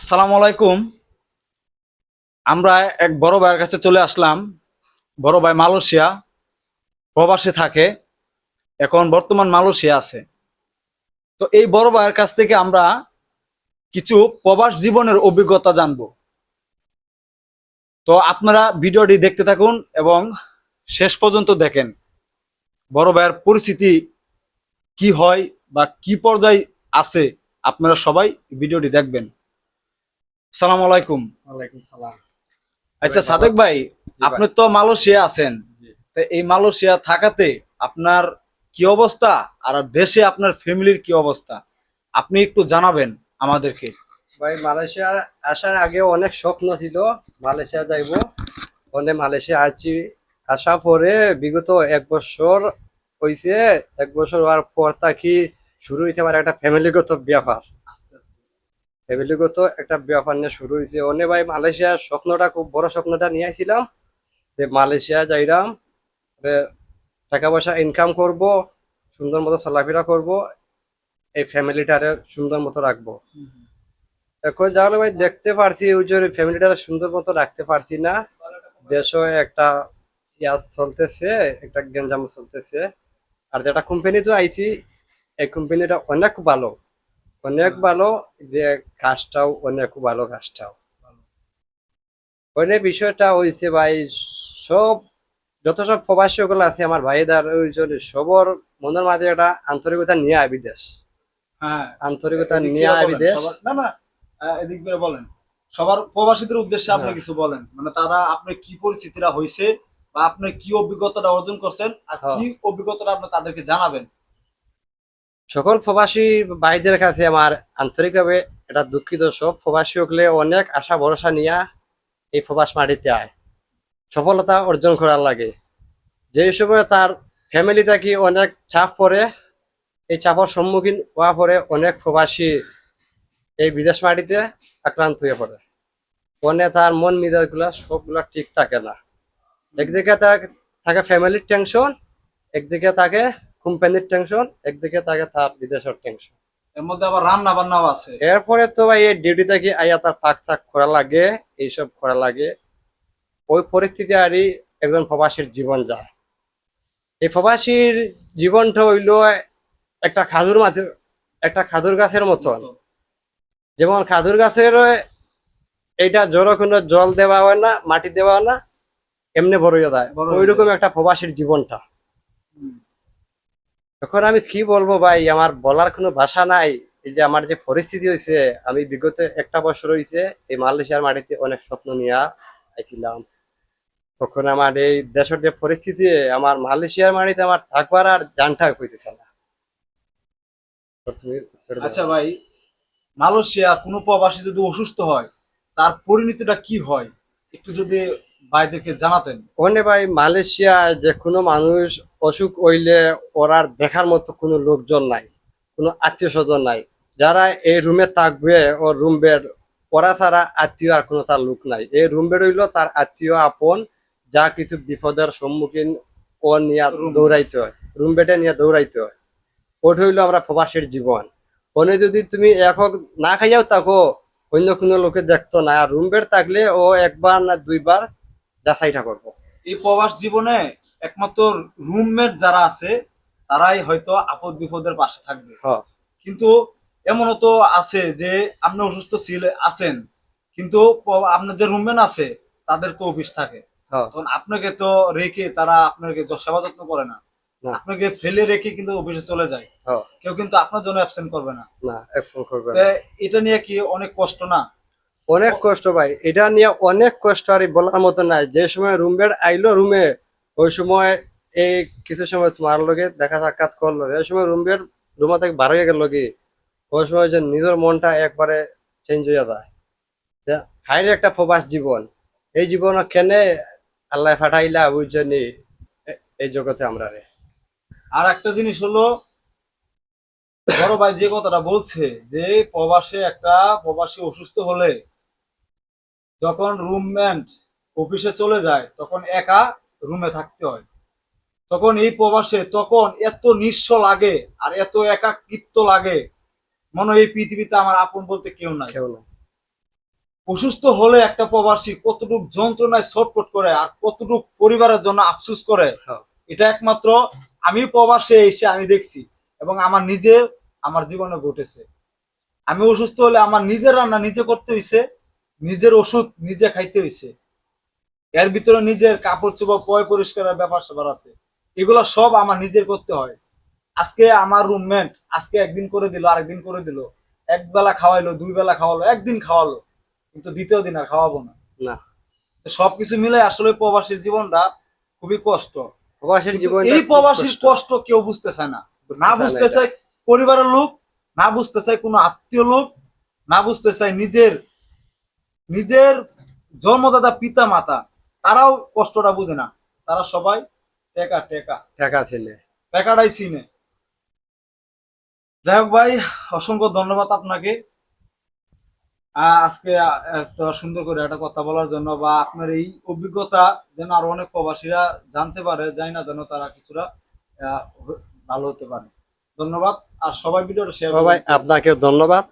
আসসালামু আলাইকুম। আমরা এক বড় ভাইয়ের কাছে চলে আসলাম। বড় ভাই মালয়েশিয়া প্রবাসে থাকে। এখন বর্তমান মালয়েশিয়া আছে। তো এই বড় ভাইয়ের কাছ থেকে আমরা কিছু প্রবাস জীবনের অভিজ্ঞতা জানব। তো আপনারা ভিডিওটি দেখতে থাকুন এবং শেষ পর্যন্ত দেখেন। বড় ভাইয়ের পরিস্থিতি কি হয় বা কি পর্যায়ে আছে, আপনারা সবাই ভিডিওটি দেখবেন। সালাম আলাইকুম। ওয়ালাইকুম সালাম। আচ্ছা সাদেক ভাই আপনি তো মালয়েশিয়া আছেন। তো এই মালয়েশিয়া থাকাতে আপনার কি অবস্থা? আর দেশে আপনার ফ্যামিলির কি অবস্থা? আপনি একটু জানাবেন আমাদেরকে। ভাই মালয়েশিয়া আসার আগে অনেক স্বপ্ন ছিল মালয়েশিয়া যাইব। ওখানে মালয়েশিয়া আছি আসা পরে বিগত এক বছর হইছে এক বছর হওয়ার পর থাকি শুরু হয়েছে আমার একটা ফ্যামিলিগত ব্যাপার। ফ্যামিলিগত একটা ব্যাপার নিয়ে শুরু হয়েছে ওনে ভাই মালয়েশিয়ার স্বপ্নটা খুব বড় স্বপ্নটা নিয়ে আইছিলাম যে মালয়েশিয়া যাইলাম টাকা পয়সা ইনকাম করব, সুন্দর মতো চলাফেরা করব, এই ফ্যামিলিটারে সুন্দর মতো রাখব। এখন যাহলে ভাই দেখতে পারছি, ওই যে ফ্যামিলিটা সুন্দর মতো রাখতে পারছি না। দেশও একটা ইয়া চলতেছে, একটা গেঞ্জাম চলতেছে। আর যেটা কোম্পানি তো আইছি, এই কোম্পানিটা অনেক ভালো। অনেক ভালো যে কাজটাও অনেক ভালো কাজটাও। অনেক বিষয়টা হয়েছে ভাই সব যত সব প্রবাসী গুলো আছে আমার ভাইদার ওই জন্য সবর মনের মাঝে একটা আন্তরিকতা নিয়ে আয় বিদেশ। হ্যাঁ। আন্তরিকতা নিয়ে আয় বিদেশ। না না এদিক বলেন। সবার প্রবাসীদের উদ্দেশ্যে আপনি হ্যাঁ। কিছু বলেন। মানে তারা আপনি কি পরিস্থিতিটা হয়েছে বা আপনি কি অভিজ্ঞতাটা অর্জন করছেন আর হ্যাঁ। কি অভিজ্ঞতাটা আপনি তাদেরকে জানাবেন? সকল প্রবাসী ভাইদের কাছে আমার আন্তরিকভাবে এটা দুঃখিত। সব প্রবাসী হলে অনেক আশা, ভরসা নিয়ে এই প্রবাস মাটিতে আয়। সফলতা অর্জন করার লাগে। যে সময় তার ফ্যামিলি থাকি অনেক চাপ পড়ে, এই চাপের সম্মুখীন হওয়া পরে অনেক প্রবাসী এই বিদেশ মাটিতে আক্রান্ত হয়ে পড়ে। মনে তার মন মেজাজগুলা সবগুলা ঠিক থাকে না। একদিকে তার থাকে ফ্যামিলির টেনশন একদিকে থাকে কোম্পানির টেনশন একদিকে থাকে তার বিদেশের টেনশন এর মধ্যে আবার রান্না বান্নাও আছে। এরপরে তো ভাই এই ডিউটি থেকে আইয়া তার ফাঁক চাক করা লাগে এইসব করা লাগে। ওই পরিস্থিতি আরই একজন প্রবাসীর জীবন যায়। এই প্রবাসীর জীবনটা হইল একটা খাদুর মাঝে একটা খাদুর গাছের মতন। যেমন খাদুর গাছের এইটা জড়ো কোনো জল দেওয়া হয় না মাটি দেওয়া হয় না এমনি বড় যায়। ওইরকম একটা প্রবাসীর জীবনটা। এখন আমি কি বলব ভাই, আমার বলার কোনো ভাষা নাই। এই যে আমার যে পরিস্থিতি হয়েছে, আমি বিগত একটা বছর হয়েছে এই মালয়েশিয়ার মাটিতে অনেক স্বপ্ন নিয়ে আইছিলাম। তখন আমার এই দেশের যে পরিস্থিতি, আমার মালয়েশিয়ার মাটিতে আমার থাকবার আর জানটা হইতেছে না। আচ্ছা ভাই মালয়েশিয়া কোনো প্রবাসী যদি অসুস্থ হয়, তার পরিণতিটা কি হয়? একটু যদি ভাইদেরকে জানাতেন। ওখানে ভাই মালয়েশিয়া যে কোনো মানুষ অসুখ হইলে ওরার দেখার মতো কোনো লোকজন নাই কোনো আত্মীয় স্বজন নাই। যারা এই রুমে থাকবে ও রুম বেড ওরা ছাড়া আত্মীয় আর কোনো তার লোক নাই। এই রুম বেড হইল তার আত্মীয় আপন যা কিছু বিপদের সম্মুখীন ও নিয়ে দৌড়াইতে হয়। রুম বেডে নিয়ে দৌড়াইতে হয়। ওটা হইল আমরা প্রবাসের জীবন। ওনে যদি তুমি একক না খাইয়াও থাকো অন্য কোনো লোকে দেখতো না। আর রুম বেড থাকলে ও একবার না দুইবার যাচাইটা করব। এই প্রবাস জীবনে একমাত্র রুমমেট যারা আছে তারাই হয়তো আপদ বিপদের পাশে থাকবে। হ্যাঁ। কিন্তু এমনও তো আছে যে আপনি অসুস্থ ছিল আছেন কিন্তু আপনার যে রুমমেট আছে তাদের তো অফিস থাকে। হ্যাঁ। তখন আপনাকে তো রেখে তারা আপনাকে সেবা যত্ন করে না। আপনাকে ফেলে রেখে কিন্তু অফিসে চলে যায়। হ্যাঁ। কেউ কিন্তু আপনার জন্য অ্যাবসেন্ট করবে না। না একশন করবে না। এটা নিয়ে কি অনেক কষ্ট না? অনেক কষ্ট ভাই। এটা নিয়ে অনেক কষ্ট আর বলার মতো নাই। যে সময় রুম বেড আইলো রুমে ওই সময় এই কিছু সময় তোমার লগে দেখা সাক্ষাৎ করল। এই সময় রুম বেড রুমা থেকে বার হয়ে গেল কি, ওই সময় যে নিজের মনটা একবারে চেঞ্জ হয়ে যায়। হাইরে একটা প্রবাস জীবন। এই জীবন কেনে আল্লাহ ফাটাইলা বুঝছনি এই জগতে আমরা রে। আর একটা জিনিস হলো, বড় ভাই যে কথাটা বলছে যে প্রবাসে একটা প্রবাসী অসুস্থ হলে যখন রুমমেট অফিসে চলে যায় তখন একা রুমে থাকতে হয়। তখন এই প্রবাসে তখন এত নিঃস্ব লাগে আর এত একাকিত্ব লাগে। মনে হয় এই পৃথিবীতে আমার আপন বলতে কেউ নাই। কেউ অসুস্থ হলে একটা প্রবাসী কতটুক যন্ত্রণায় ছটফট করে আর কতটুক পরিবারের জন্য আফসুস করে হ্যাঁ। এটা একমাত্র আমি প্রবাসে এসে আমি দেখছি এবং আমার নিজে আমার জীবনে ঘটেছে। আমি অসুস্থ হলে আমার নিজের রান্না নিজে করতে হইছে নিজের ওষুধ নিজে খাইতে হইছে। এর ভিতরে নিজের কাপড় চোপড় পয় পরিষ্কারের ব্যাপার স্যাপার আছে। এগুলো সব আমার নিজের করতে হয়। আজকে আমার রুমমেট আজকে একদিন করে দিল আরেকদিন করে দিল। এক বেলা খাওয়াইলো দুই বেলা খাওয়ালো একদিন খাওয়ালো। কিন্তু দ্বিতীয় দিন আর খাওয়াবো না। না। সবকিছু মিলে আসলে প্রবাসীর জীবনটা খুবই কষ্ট। প্রবাসীর জীবন এই প্রবাসীর কষ্ট। কেউ বুঝতে চায় না না বুঝতে চায় পরিবারের লোক না বুঝতে চায় কোনো আত্মীয় লোক না বুঝতে চায় নিজের নিজের জন্মদাতা পিতা মাতা তারাও কষ্টটা বুঝে না। তারা সবাই টেকা টেকা টাকা ছেলে। টাকাটাই চিনে যাই হোক ভাই অসংখ্য ধন্যবাদ আপনাকে। আজকে এত সুন্দর করে একটা কথা বলার জন্য বা আপনার এই অভিজ্ঞতা যেন আরও অনেক প্রবাসীরা জানতে পারে জানি না যেন তারা কিছুটা ভালো হতে পারে। ধন্যবাদ আর সবাই ভিডিওটা শেয়ার সবাই আপনাকে ধন্যবাদ।